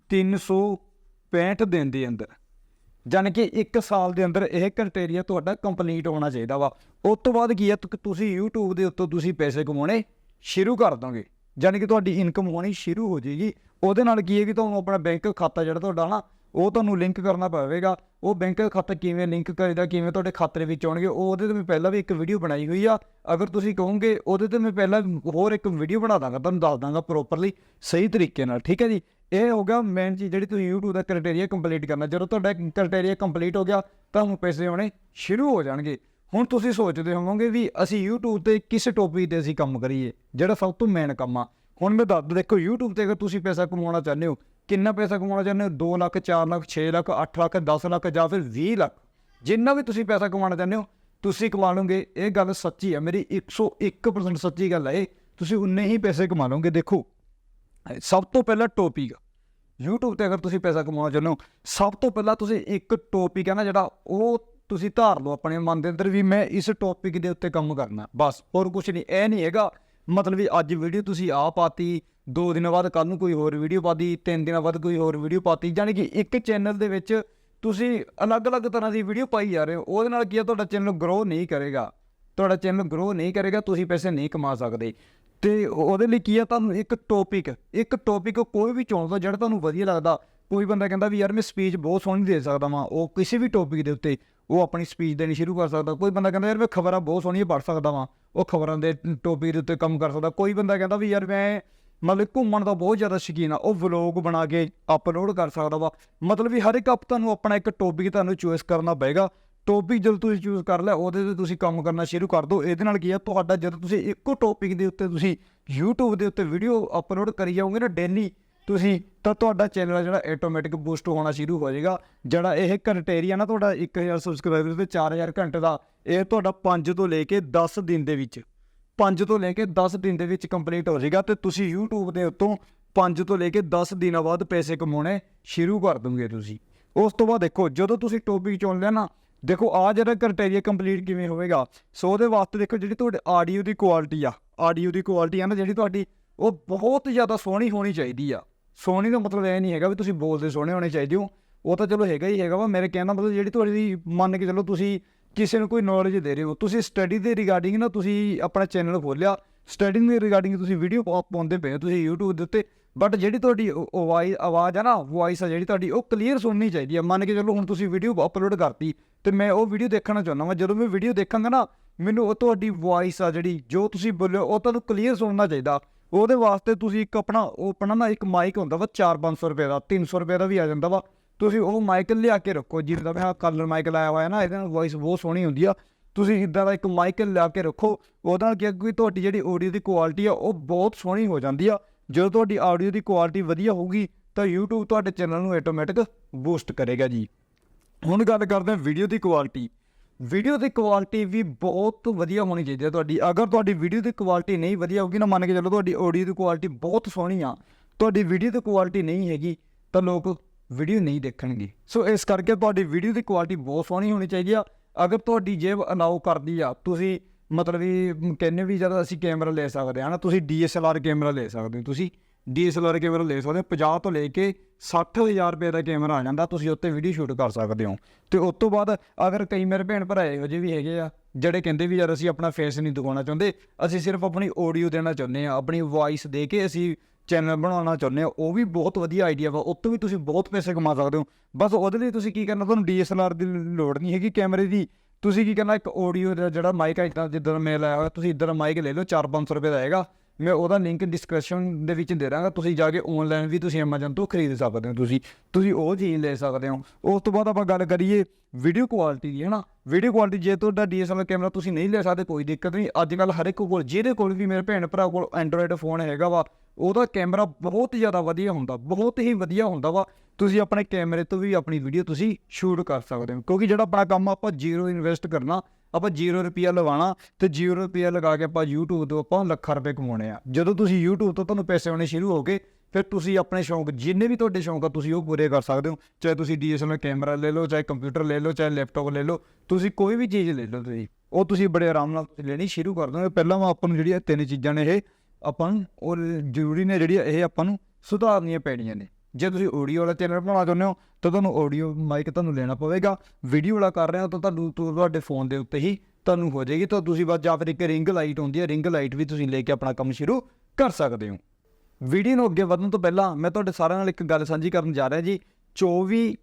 365 ਦਿਨ ਦੇ ਅੰਦਰ। ਜਾਣੀ ਕਿ 1 ਸਾਲ ਦੇ ਅੰਦਰ ਇਹ ਕ੍ਰਾਈਟੇਰੀਆ ਤੁਹਾਡਾ ਕੰਪਲੀਟ ਹੋਣਾ ਚਾਹੀਦਾ ਵਾ। ਉਸ ਤੋਂ ਬਾਅਦ ਕੀ ਹੈ? ਤੁਸੀਂ YouTube ਦੇ ਉੱਤੋਂ ਤੁਸੀਂ ਪੈਸੇ ਕਮਾਉਣੇ ਸ਼ੁਰੂ ਕਰ ਦੋਗੇ। ਜਾਣੀ ਕਿ ਤੁਹਾਡੀ ਇਨਕਮ ਹੋਣੀ ਸ਼ੁਰੂ ਹੋ ਜਾਏਗੀ। ਉਹਦੇ ਨਾਲ ਕੀ ਹੈ ਕਿ ਤੁਹਾਨੂੰ ਆਪਣਾ ਬੈਂਕ ਖਾਤਾ ਜਿਹੜਾ ਤੁਹਾਡਾ ਨਾ ਉਹ ਤੁਹਾਨੂੰ ਲਿੰਕ ਕਰਨਾ ਪਵੇਗਾ। ਉਹ ਬੈਂਕ ਖਾਤਾ ਕਿਵੇਂ ਲਿੰਕ ਕਰੀਦਾ, ਕਿਵੇਂ ਤੁਹਾਡੇ ਖਾਤੇ ਵਿੱਚ ਆਉਣਗੇ, ਉਹ ਉਹਦੇ ਤੇ ਮੈਂ ਪਹਿਲਾਂ ਵੀ ਇੱਕ ਵੀਡੀਓ ਬਣਾਈ ਹੋਈ ਆ। ਅਗਰ ਤੁਸੀਂ ਕਹੋਗੇ, ਉਹਦੇ ਤੇ ਮੈਂ ਪਹਿਲਾਂ ਹੋਰ ਇੱਕ ਵੀਡੀਓ ਬਣਾ ਦਾਂਗਾ, ਤੁਹਾਨੂੰ ਦੱਸ ਦਾਂਗਾ ਪ੍ਰੋਪਰਲੀ ਸਹੀ ਤਰੀਕੇ ਨਾਲ, ਠੀਕ ਹੈ ਜੀ? ਇਹ ਹੋ ਗਿਆ ਮੇਨ ਚੀਜ਼ ਜਿਹੜੀ ਤੁਸੀਂ YouTube ਦਾ ਕ੍ਰਾਈਟੇਰੀਆ ਕੰਪਲੀਟ ਕਰਨਾ। ਜਦੋਂ ਤੁਹਾਡਾ ਕ੍ਰਾਈਟੇਰੀਆ ਕੰਪਲੀਟ ਹੋ ਗਿਆ, ਤੁਹਾਨੂੰ ਪੈਸੇ ਆਉਣੇ ਸ਼ੁਰੂ ਹੋ ਜਾਣਗੇ। ਹੁਣ ਤੁਸੀਂ ਸੋਚਦੇ ਹੋਵੋਗੇ ਵੀ ਅਸੀਂ YouTube ਤੇ ਕਿਸ ਟੌਪਿਕ ਤੇ ਅਸੀਂ ਕੰਮ ਕਰੀਏ, ਜਿਹੜਾ ਸਭ ਤੋਂ ਮੇਨ ਕੰਮ ਆ। ਹੁਣ ਮੈਂ ਦੱਸ ਦੇਖੋ YouTube ਤੇ ਅਗਰ ਤੁਸੀਂ ਪੈਸਾ ਕਮਾਉਣਾ ਚਾਹੁੰਦੇ ਹੋ ਕਿੰਨਾ ਪੈਸਾ ਕਮਾਉਣਾ ਚਾਹੁੰਦੇ ਹੋ? 2 ਲੱਖ 4 ਲੱਖ 6 ਲੱਖ 8 ਲੱਖ 10 ਲੱਖ ਜਾਂ ਫਿਰ 20 ਲੱਖ? ਜਿੰਨਾ ਵੀ ਤੁਸੀਂ ਪੈਸਾ ਕਮਾਉਣਾ ਚਾਹੁੰਦੇ ਹੋ, ਤੁਸੀਂ ਕਮਾ ਲਓਗੇ। ਇਹ ਗੱਲ ਸੱਚੀ ਹੈ, ਮੇਰੀ 101% ਸੱਚੀ ਗੱਲ ਹੈ ਇਹ। ਤੁਸੀਂ ਉਨੇ ਹੀ ਪੈਸੇ ਕਮਾ ਲਓਗੇ, ਦੇਖੋ। ਸਭ ਤੋਂ ਪਹਿਲਾ ਟੌਪਿਕ YouTube ਤੇ ਅਗਰ ਤੁਸੀਂ ਪੈਸਾ ਕਮਾਉਣਾ ਚਾਹੁੰਦੇ ਹੋ, ਸਭ ਤੋਂ ਪਹਿਲਾਂ ਤੁਸੀਂ ਇੱਕ ਟੌਪਿਕ ਹੈ ਨਾ ਜਿਹੜਾ, ਉਹ ਤੁਸੀਂ ਧਾਰ ਲਓ ਆਪਣੇ ਮਨ ਦੇ ਅੰਦਰ ਵੀ ਮੈਂ ਇਸ ਟੌਪਿਕ ਦੇ ਉੱਤੇ ਕੰਮ ਕਰਨਾ। ਬਸ, ਹੋਰ ਕੁਝ ਨਹੀਂ, ਇਹ ਨਹੀਂ ਹੈਗਾ। ਮਤਲਬ ਵੀ ਅੱਜ ਵੀਡੀਓ ਤੁਸੀਂ ਆ ਪਾਤੀ ਦੋ ਦਿਨਾਂ ਬਾਅਦ ਕੱਲ ਨੂੰ ਕੋਈ ਹੋਰ ਵੀਡੀਓ ਪਾਤੀ, ਤਿੰਨ ਦਿਨਾਂ ਬਾਅਦ ਕੋਈ ਹੋਰ ਵੀਡੀਓ ਪਾਤੀ। ਯਾਨੀ ਕਿ ਇੱਕ ਚੈਨਲ ਦੇ ਵਿੱਚ ਤੁਸੀਂ ਅਲੱਗ-ਅਲੱਗ ਤਰ੍ਹਾਂ ਦੀ ਵੀਡੀਓ ਪਾਈ ਜਾ ਰਹੇ ਹੋ। ਉਹਦੇ ਨਾਲ ਕੀ ਆ, ਤੁਹਾਡਾ ਚੈਨਲ ਗਰੋ ਨਹੀਂ ਕਰੇਗਾ। ਤੁਹਾਡਾ ਚੈਨਲ ਗਰੋ ਨਹੀਂ ਕਰੇਗਾ, ਤੁਸੀਂ ਪੈਸੇ ਨਹੀਂ ਕਮਾ ਸਕਦੇ। ਤੇ ਉਹਦੇ ਲਈ ਕੀ ਆ, ਤੁਹਾਨੂੰ ਇੱਕ ਟੌਪਿਕ ਇੱਕ ਟੌਪਿਕ ਕੋਈ ਵੀ ਚੁਣ ਲਓ, ਜਿਹੜਾ ਤੁਹਾਨੂੰ ਵਧੀਆ ਲੱਗਦਾ। ਕੋਈ ਬੰਦਾ ਕਹਿੰਦਾ ਵੀ ਯਾਰ ਮੈਂ ਸਪੀਚ ਬਹੁਤ ਸੋਹਣੀ ਦੇ ਸਕਦਾ ਵਾਂ। ਉਹ ਕਿਸੇ ਵੀ ਟੌਪਿਕ ਦੇ ਉੱਤੇ ਉਹ ਆਪਣੀ ਸਪੀਚ ਦੇਣੀ ਸ਼ੁਰੂ ਕਰ ਸਕਦਾ। ਕੋਈ ਬੰਦਾ ਕਹਿੰਦਾ ਯਾਰ ਮੈਂ ਖਬਰਾਂ ਬਹੁਤ ਸੋਹਣੀਆਂ ਪੜ੍ਹ ਸਕਦਾ ਵਾਂ। ਉਹ ਖਬਰਾਂ ਦੇ ਟੌਪਿਕ ਦੇ ਉੱਤੇ ਕੰਮ ਕਰ ਸਕਦਾ। ਕੋਈ ਬੰਦਾ ਕਹਿੰਦਾ ਵੀ ਯਾਰ ਮੈਂ ਮਤਲਬ ਘੁੰਮਣ ਦਾ ਬਹੁਤ ਜ਼ਿਆਦਾ ਸ਼ੌਕੀਨ ਆ, ਉਹ ਵਲੌਗ ਬਣਾ ਕੇ ਅਪਲੋਡ ਕਰ ਸਕਦਾ ਵਾ। ਮਤਲਬ ਵੀ ਹਰ ਇੱਕ ਆਪ ਤੁਹਾਨੂੰ ਆਪਣਾ ਇੱਕ ਟੌਪਿਕ ਤੁਹਾਨੂੰ ਚੂਜ਼ ਕਰਨਾ ਪਏਗਾ। ਟੌਪਿਕ ਜਦੋਂ ਤੁਸੀਂ ਚੂਜ਼ ਕਰ ਲਿਆ, ਉਹਦੇ ਤੇ ਤੁਸੀਂ ਕੰਮ ਕਰਨਾ ਸ਼ੁਰੂ ਕਰ ਦਿਓ। ਇਹਦੇ ਨਾਲ ਕੀ ਆ, ਤੁਹਾਡਾ ਜਦੋਂ ਤੁਸੀਂ ਇੱਕੋ ਟੌਪਿਕ ਦੇ ਉੱਤੇ ਤੁਸੀਂ YouTube ਦੇ ਉੱਤੇ ਵੀਡੀਓ ਅਪਲੋਡ ਕਰੀ ਜਾਓਗੇ ਨਾ ਡੇਲੀ ਤੁਸੀਂ, ਤਾਂ ਤੁਹਾਡਾ ਚੈਨਲ ਜਿਹੜਾ ਆਟੋਮੈਟਿਕ ਬੂਸਟ ਹੋਣਾ ਸ਼ੁਰੂ ਹੋ ਜਾਏਗਾ। ਜਿਹੜਾ ਇਹ ਕ੍ਰਾਈਟੇਰੀਆ ਨਾ ਤੁਹਾਡਾ 1000 ਸਬਸਕ੍ਰਾਈਬਰ ਤੇ 4000 ਘੰਟੇ ਦਾ, ਇਹ ਤੁਹਾਡਾ 5 ਤੋਂ ਲੈ ਕੇ 10 ਦਿਨ ਦੇ ਵਿੱਚ। 5 ਤੋਂ ਲੈ ਕੇ 10 ਦਿਨ ਦੇ ਵਿੱਚ ਕੰਪਲੀਟ ਹੋ ਜਾਏਗਾ ਤੇ ਤੁਸੀਂ YouTube ਦੇ ਉੱਤੋਂ 5 ਤੋਂ ਲੈ ਕੇ 10 ਦਿਨਾਂ ਬਾਅਦ ਪੈਸੇ ਕਮਾਉਣੇ ਸ਼ੁਰੂ ਕਰ ਦੋਗੇ ਤੁਸੀਂ। ਉਸ ਤੋਂ ਬਾਅਦ ਦੇਖੋ, ਜਦੋਂ ਤੁਸੀਂ ਟੌਪਿਕ ਚੁਣ ਲਿਆ ਨਾ, ਦੇਖੋ ਆ ਜਿਹੜਾ ਕ੍ਰਾਈਟੇਰੀਆ ਕੰਪਲੀਟ ਕਿਵੇਂ ਹੋਵੇਗਾ, ਸੋ ਉਹਦੇ ਵਾਸਤੇ ਦੇਖੋ ਜਿਹੜੀ ਤੁਹਾਡੇ ਆਡੀਓ ਦੀ ਕੁਆਲਿਟੀ ਆ ਆਡੀਓ ਦੀ ਕੁਆਲਿਟੀ ਆ ਨਾ, ਜਿਹੜੀ ਤੁਹਾਡੀ, ਉਹ ਬਹੁਤ ਜ਼ਿਆਦਾ ਸੋਹਣੀ ਹੋਣੀ ਚਾਹੀਦੀ ਆ। ਸੋਹਣੀ ਦਾ ਮਤਲਬ ਇਹ ਨਹੀਂ ਹੈਗਾ ਵੀ ਤੁਸੀਂ ਬੋਲਦੇ ਸੋਹਣੇ ਹੋਣੇ ਚਾਹੀਦੇ ਹੋ, ਉਹ ਤਾਂ ਚਲੋ ਹੈਗਾ ਹੀ ਹੈਗਾ ਵਾ, ਮੇਰੇ ਕਹਿਣ ਦਾ ਮਤਲਬ ਜਿਹੜੀ ਤੁਹਾਡੀ ਮੰਨ ਕੇ ਚਲੋ ਤੁਸੀਂ ਕਿਸੇ ਨੂੰ ਕੋਈ ਨੌਲੇਜ ਦੇ ਰਹੇ ਹੋ। ਤੁਸੀਂ ਸਟੱਡੀ ਦੇ ਰਿਗਾਰਡਿੰਗ ਨਾ ਤੁਸੀਂ ਆਪਣਾ ਚੈਨਲ ਖੋਲਿਆ। ਸਟੱਡੀ ਦੇ ਰਿਗਾਰਡਿੰਗ ਤੁਸੀਂ ਵੀਡੀਓ ਪਾਉਂਦੇ ਪਏ ਹੋ ਤੁਸੀਂ YouTube ਦੇ ਉੱਤੇ। ਬਟ ਜਿਹੜੀ ਤੁਹਾਡੀ ਆਵਾਜ਼ ਆਵਾਜ਼ ਆ ਨਾ ਵੌਇਸ ਆ ਜਿਹੜੀ ਤੁਹਾਡੀ, ਉਹ ਕਲੀਅਰ ਸੁਣਨੀ ਚਾਹੀਦੀ ਆ। ਮੰਨ ਕੇ ਚੱਲੋ ਹੁਣ ਤੁਸੀਂ ਵੀਡੀਓ ਅਪਲੋਡ ਕਰਤੀ, ਤੇ ਮੈਂ ਉਹ ਵੀਡੀਓ ਦੇਖਣਾ ਚਾਹੁੰਦਾ ਵਾਂ। ਜਦੋਂ ਮੈਂ ਵੀਡੀਓ ਦੇਖਾਂਗਾ ਨਾ, ਮੈਨੂੰ ਉਹ ਤੁਹਾਡੀ ਵੌਇਸ ਆ ਜਿਹੜੀ, ਜੋ ਤੁਸੀਂ ਬੋਲਿਓ ਉਹ ਤੁਹਾਨੂੰ ਕਲੀਅਰ ਸੁਣਨਾ ਚਾਹੀਦਾ। ਉਹਦੇ ਵਾਸਤੇ ਤੁਸੀਂ ਇੱਕ ਆਪਣਾ, ਉਹ ਆਪਣਾ ਨਾ ਇੱਕ ਮਾਈਕ ਹੁੰਦਾ ਵਾ 4-500 ਰੁਪਏ ਦਾ 300 ਰੁਪਏ ਦਾ ਵੀ ਆ ਜਾਂਦਾ ਵਾ। ਤੁਸੀਂ ਉਹ ਮਾਈਕ ਲਿਆ ਕੇ ਰੱਖੋ ਜਿਵੇਂ ਦਾ ਮੈਂ ਕਲਰ ਮਾਈਕ ਲਾਇਆ ਹੋਇਆ ਨਾ, ਇਹਦੇ ਨਾਲ ਵੌਇਸ ਬਹੁਤ ਸੋਹਣੀ ਹੁੰਦੀ ਆ। ਤੁਸੀਂ ਇਦਾਂ ਦਾ ਇੱਕ ਮਾਈਕ ਲਿਆ ਕੇ ਰੱਖੋ, ਉਹਦੇ ਨਾਲ ਕੀ ਕਿ ਤੁਹਾਡੀ ਜਿਹੜੀ ਆਡੀਓ ਦੀ ਕੁਆਲਿਟੀ ਆ, ਉਹ ਬਹੁਤ ਸੋਹਣੀ ਹੋ ਜਾਂਦੀ ਆ। ਜਦੋਂ ਤੁਹਾਡੀ ਆਡੀਓ ਦੀ ਕੁਆਲਿਟੀ ਵਧੀਆ ਹੋਊਗੀ, ਤਾਂ YouTube ਤੁਹਾਡੇ ਚੈਨਲ ਨੂੰ ਆਟੋਮੈਟਿਕ ਬੂਸਟ ਕਰੇਗਾ ਜੀ। ਹੁਣ ਗੱਲ ਕਰਦੇ ਹਾਂ ਵੀਡੀਓ ਦੀ ਕੁਆਲਿਟੀ ਵੀਡੀਓ ਦੀ ਕੁਆਲਿਟੀ ਵੀ ਬਹੁਤ ਵਧੀਆ ਹੋਣੀ ਚਾਹੀਦੀ ਹੈ ਤੁਹਾਡੀ। ਅਗਰ ਤੁਹਾਡੀ ਵੀਡੀਓ ਦੀ ਕੁਆਲਿਟੀ ਨਹੀਂ ਵਧੀਆ ਹੋਊਗੀ ਨਾ, ਮੰਨ ਕੇ ਚੱਲੋ ਤੁਹਾਡੀ ਆਡੀਓ ਦੀ ਕੁਆਲਿਟੀ ਬਹੁਤ ਸੋਹਣੀ ਆ, ਤੁਹਾਡੀ ਵੀਡੀਓ ਦੀ ਕੁਆਲਿਟੀ ਨਹੀਂ ਹੈਗੀ, ਤਾਂ ਲੋਕ ਵੀਡੀਓ ਨਹੀਂ ਦੇਖਣਗੇ। ਸੋ ਇਸ ਕਰਕੇ ਤੁਹਾਡੀ ਵੀਡੀਓ ਦੀ ਕੁਆਲਿਟੀ ਬਹੁਤ ਸੋਹਣੀ ਹੋਣੀ ਚਾਹੀਦੀ ਆ। ਅਗਰ ਤੁਹਾਡੀ ਜੇਬ ਅਲਾਉ ਕਰਦੀ ਆ, ਤੁਸੀਂ ਮਤਲਬ ਵੀ ਕਹਿੰਦੇ ਵੀ ਜਦੋਂ ਅਸੀਂ ਕੈਮਰਾ ਲੈ ਸਕਦੇ ਹਾਂ ਨਾ, ਤੁਸੀਂ DSLR ਕੈਮਰਾ ਲੈ ਸਕਦੇ ਹੋ। ਤੁਸੀਂ DSLR ਕੈਮਰਾ ਲੈ ਸਕਦੇ ਹੋ 50 ਤੋਂ ਲੈ ਕੇ 60000 ਰੁਪਏ ਦਾ ਕੈਮਰਾ ਆ ਜਾਂਦਾ, ਤੁਸੀਂ ਉੱਤੇ ਵੀਡੀਓ ਸ਼ੂਟ ਕਰ ਸਕਦੇ ਹੋ। ਤੇ ਉਸ ਤੋਂ ਬਾਅਦ ਅਗਰ ਕਈ ਮੇਰੇ ਭੈਣ ਭਰਾ ਇਹੋ ਜਿਹੇ ਵੀ ਹੈਗੇ ਆ, ਜਿਹੜੇ ਕਹਿੰਦੇ ਵੀ ਯਾਰ ਅਸੀਂ ਆਪਣਾ ਫੇਸ ਨਹੀਂ ਦਿਖਾਉਣਾ ਚਾਹੁੰਦੇ, ਅਸੀਂ ਸਿਰਫ ਆਪਣੀ ਆਡੀਓ ਦੇਣਾ ਚਾਹੁੰਦੇ ਆ, ਆਪਣੀ ਵੌਇਸ ਦੇ ਕੇ ਅਸੀਂ ਚੈਨਲ ਬਣਾਉਣਾ ਚਾਹੁੰਦੇ ਹੋ, ਉਹ ਵੀ ਬਹੁਤ ਵਧੀਆ ਆਈਡੀਆ ਵਾ ਉੱਤੋਂ ਵੀ ਤੁਸੀਂ ਬਹੁਤ ਪੈਸੇ ਕਮਾ ਸਕਦੇ ਹੋ। ਬਸ ਉਹਦੇ ਲਈ ਤੁਸੀਂ ਕੀ ਕਰਨਾ, ਤੁਹਾਨੂੰ DSLR ਦੀ ਲੋੜ ਨਹੀਂ ਹੈਗੀ ਕੈਮਰੇ ਦੀ। ਤੁਸੀਂ ਕੀ ਕਰਨਾ, ਇੱਕ ਆਡੀਓ ਦਾ ਜਿਹੜਾ ਮਾਈਕ ਹੈ ਇਦਾਂ ਜਿੱਦਾਂ ਮੈਂ ਲਾਇਆ ਹੋਇਆ, ਤੁਸੀਂ ਇਦਾਂ ਮਾਈਕ ਲੈ ਲਓ 4-500 ਰੁਪਏ ਦਾ ਆਏਗਾ। ਮੈਂ ਉਹਦਾ ਲਿੰਕ ਡਿਸਕ੍ਰਿਪਸ਼ਨ ਦੇ ਵਿੱਚ ਦੇ ਦਾਂਗਾ, ਤੁਸੀਂ ਜਾ ਕੇ ਆਨਲਾਈਨ ਵੀ ਤੁਸੀਂ Amazon ਤੋਂ ਖਰੀਦ ਸਕਦੇ ਹੋ ਤੁਸੀਂ। ਤੁਸੀਂ ਉਹ ਚੀਜ਼ ਲੈ ਸਕਦੇ ਹੋ। ਉਸ ਤੋਂ ਬਾਅਦ ਆਪਾਂ ਗੱਲ ਕਰੀਏ ਵੀਡੀਓ ਕੁਆਲਿਟੀ ਦੀ ਹੈ ਨਾ ਵੀਡੀਓ ਕੁਆਲਿਟੀ ਜੇ ਤੁਹਾਡਾ DSLR ਕੈਮਰਾ ਤੁਸੀਂ ਨਹੀਂ ਲੈ ਸਕਦੇ, ਕੋਈ ਦਿੱਕਤ ਨਹੀਂ। ਅੱਜ ਕੱਲ ਹਰ ਇੱਕ ਕੋਲ, ਜਿਹਦੇ ਕੋਲ ਵੀ ਮੇਰੇ ਭੈਣ ਭਰਾ ਕੋਲ ਐਂਡਰੋਇਡ ਫੋਨ ਹੈਗਾ ਵਾ ਉਹਦਾ ਕੈਮਰਾ ਬਹੁਤ ਜ਼ਿਆਦਾ ਵਧੀਆ ਹੁੰਦਾ, ਬਹੁਤ ਹੀ ਵਧੀਆ ਹੁੰਦਾ ਵਾ। ਤੁਸੀਂ ਆਪਣੇ ਕੈਮਰੇ ਤੋਂ ਵੀ ਆਪਣੀ ਵੀਡੀਓ ਤੁਸੀਂ ਸ਼ੂਟ ਕਰ ਸਕਦੇ ਹੋ। ਕਿਉਂਕਿ ਜਿਹੜਾ ਆਪਣਾ ਕੰਮ ਆਪਾਂ ਜ਼ੀਰੋ ਇਨਵੈਸਟ ਕਰਨਾ, ਆਪਾਂ 0 ਰੁਪਿਆ ਲਵਾਣਾ ਤੇ 0 ਰੁਪਿਆ ਲਗਾ ਕੇ ਆਪਾਂ YouTube ਤੋਂ ਆਪਾਂ ਲੱਖਾਂ ਰੁਪਏ ਕਮਾਉਣੇ ਆ। ਜਦੋਂ ਤੁਸੀਂ YouTube ਤੋਂ ਤੁਹਾਨੂੰ ਪੈਸੇ ਆਉਣੇ ਸ਼ੁਰੂ ਹੋ ਗਏ, ਫਿਰ ਤੁਸੀਂ ਆਪਣੇ ਸ਼ੌਂਕ, ਜਿੰਨੇ ਵੀ ਤੁਹਾਡੇ ਸ਼ੌਂਕ ਆ, ਤੁਸੀਂ ਉਹ ਪੂਰੇ ਕਰ ਸਕਦੇ ਹੋ। ਚਾਹੇ ਤੁਸੀਂ DSLR ਕੈਮਰਾ ਲੈ ਲਓ, ਚਾਹੇ ਕੰਪਿਊਟਰ ਲੈ ਲਓ, ਚਾਹੇ ਲੈਪਟਾਪ ਲੈ ਲਓ, ਤੁਸੀਂ ਕੋਈ ਵੀ ਚੀਜ਼ ਲੈ ਲਓ ਤੁਸੀਂ। ਉਹ ਤੁਸੀਂ ਬੜੇ ਆਰਾਮ ਨਾਲ ਲੈਣੀ ਸ਼ੁਰੂ ਕਰ ਦੋਗੇ ਪਹਿਲਾਂ ਮੈਂ ਆਪਾਂ ਨੂੰ ਜਿਹੜੀਆਂ ਤਿੰਨ ਚੀਜ਼ਾਂ ਨੇ ਇਹ ਆਪਾਂ ਨੂੰ ਔਰ ਜ਼ਰੂਰੀ ਨੇ ਜਿਹੜੀਆਂ ਇਹ ਆਪਾਂ ਨੂੰ ਸੁਧਾਰਨੀਆਂ ਪੈਣੀਆਂ ਨੇ। ਜੇ ਤੁਸੀਂ ਆਡੀਓ ਵਾਲਾ ਚੈਨਲ ਬਣਾਉਣਾ ਚਾਹੁੰਦੇ ਹੋ, ਤਾਂ ਤੁਹਾਨੂੰ ਆਡੀਓ ਮਾਈਕ ਤੁਹਾਨੂੰ ਲੈਣਾ ਪਵੇਗਾ। ਵੀਡੀਓ ਵਾਲਾ ਕਰ ਰਹੇ ਹੋ ਤਾਂ ਤੁਹਾਨੂੰ ਤੁਹਾਡੇ ਫੋਨ ਦੇ ਉੱਤੇ ਹੀ ਤੁਹਾਨੂੰ ਹੋ ਜਾਏਗੀ। ਤਾਂ ਤੁਸੀਂ ਬਸ ਜਾਂ ਫਿਰ ਇੱਕ ਰਿੰਗ ਲਾਈਟ ਹੁੰਦੀ ਹੈ ਰਿੰਗ ਲਾਈਟ ਵੀ ਤੁਸੀਂ ਲੈ ਕੇ ਆਪਣਾ ਕੰਮ ਸ਼ੁਰੂ ਕਰ ਸਕਦੇ ਹੋ। ਵੀਡੀਓ ਨੂੰ ਅੱਗੇ ਵਧਣ ਤੋਂ ਪਹਿਲਾਂ ਮੈਂ ਤੁਹਾਡੇ ਸਾਰਿਆਂ ਨਾਲ ਇੱਕ ਗੱਲ ਸਾਂਝੀ ਕਰਨ ਜਾ ਰਿਹਾ ਜੀ। 24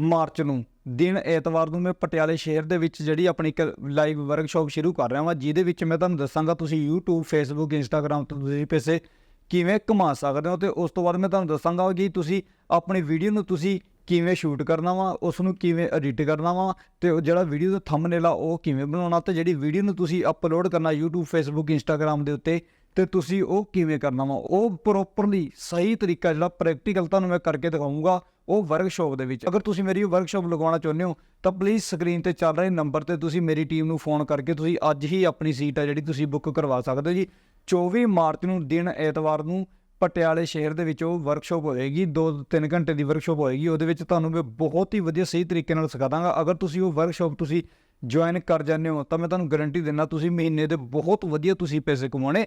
ਮਾਰਚ ਨੂੰ। ਦਿਨ ਐਤਵਾਰ ਨੂੰ ਮੈਂ ਪਟਿਆਲੇ ਸ਼ਹਿਰ ਦੇ ਵਿੱਚ ਜਿਹੜੀ ਆਪਣੀ ਇੱਕ ਲਾਈਵ ਵਰਕਸ਼ਾਪ ਸ਼ੁਰੂ ਕਰ ਰਿਹਾ ਹਾਂ ਜਿਹਦੇ ਵਿੱਚ ਮੈਂ ਤੁਹਾਨੂੰ ਦੱਸਾਂਗਾ ਤੁਸੀਂ YouTube, Facebook, Instagram ਤੋਂ ਤੁਸੀਂ ਪੈਸੇ ਕਿਵੇਂ ਕਮਾ ਸਕਦੇ ਹੋ ਤੇ ਉਸ ਤੋਂ ਬਾਅਦ ਮੈਂ ਤੁਹਾਨੂੰ ਦੱਸਾਂਗਾ ਕਿ ਤੁਸੀਂ ਆਪਣੀ ਵੀਡੀਓ ਨੂੰ ਤੁਸੀਂ ਕਿਵੇਂ ਸ਼ੂਟ ਕਰਨਾ ਵਾ ਉਸ ਨੂੰ ਕਿਵੇਂ ਐਡਿਟ ਕਰਨਾ ਵਾ ਤੇ ਉਹ ਜਿਹੜਾ ਵੀਡੀਓ ਦਾ ਥੰਬਨੇਲ ਆ, ਉਹ ਕਿਵੇਂ ਬਣਾਉਣਾ ਤੇ ਜਿਹੜੀ ਵੀਡੀਓ ਨੂੰ ਤੁਸੀਂ ਅਪਲੋਡ ਕਰਨਾ YouTube, Facebook, Instagram ਦੇ ਉੱਤੇ ਤੇ ਤੁਸੀਂ ਉਹ ਕਿਵੇਂ ਕਰਨਾ ਵਾ, ਉਹ ਪ੍ਰੋਪਰਲੀ ਸਹੀ ਤਰੀਕਾ ਜਿਹੜਾ ਪ੍ਰੈਕਟੀਕਲ ਤੁਹਾਨੂੰ ਮੈਂ ਕਰਕੇ ਦਿਖਾਉਂਗਾ ਉਹ ਵਰਕਸ਼ਾਪ ਦੇ ਵਿੱਚ। ਅਗਰ ਤੁਸੀਂ ਮੇਰੀ ਵਰਕਸ਼ਾਪ ਲਗਾਉਣਾ ਚਾਹੁੰਦੇ ਹੋ, ਤਾਂ ਪਲੀਜ਼ ਸਕਰੀਨ ਤੇ ਚੱਲ ਰਹੇ ਨੰਬਰ ਤੇ ਤੁਸੀਂ ਮੇਰੀ ਟੀਮ ਨੂੰ ਫੋਨ ਕਰਕੇ ਤੁਸੀਂ ਅੱਜ ਹੀ ਆਪਣੀ ਸੀਟ ਆ ਜਿਹੜੀ ਤੁਸੀਂ ਬੁੱਕ ਕਰਵਾ ਸਕਦੇ ਹੋ ਜੀ। 24 ਮਾਰਚ ਨੂੰ, ਦਿਨ ਐਤਵਾਰ ਨੂੰ ਪਟਿਆਲੇ ਸ਼ਹਿਰ ਦੇ ਵਿੱਚ ਉਹ ਵਰਕਸ਼ਾਪ ਹੋਏਗੀ 2-3 ਘੰਟੇ ਦੀ ਵਰਕਸ਼ਾਪ ਹੋਏਗੀ, ਉਹਦੇ ਵਿੱਚ ਤੁਹਾਨੂੰ ਮੈਂ ਬਹੁਤ ਹੀ ਵਧੀਆ ਸਹੀ ਤਰੀਕੇ ਨਾਲ ਸਿਖਾ ਦਾਂਗਾ। ਅਗਰ ਤੁਸੀਂ ਉਹ ਵਰਕਸ਼ਾਪ ਤੁਸੀਂ ਜੁਆਇਨ ਕਰ ਜਾਂਦੇ ਹੋ, ਤਾਂ ਮੈਂ ਤੁਹਾਨੂੰ ਗਾਰੰਟੀ ਦਿੰਦਾ ਤੁਸੀਂ ਮਹੀਨੇ ਦੇ ਬਹੁਤ ਵਧੀਆ ਤੁਸੀਂ ਪੈਸੇ ਕਮਾਉਣੇ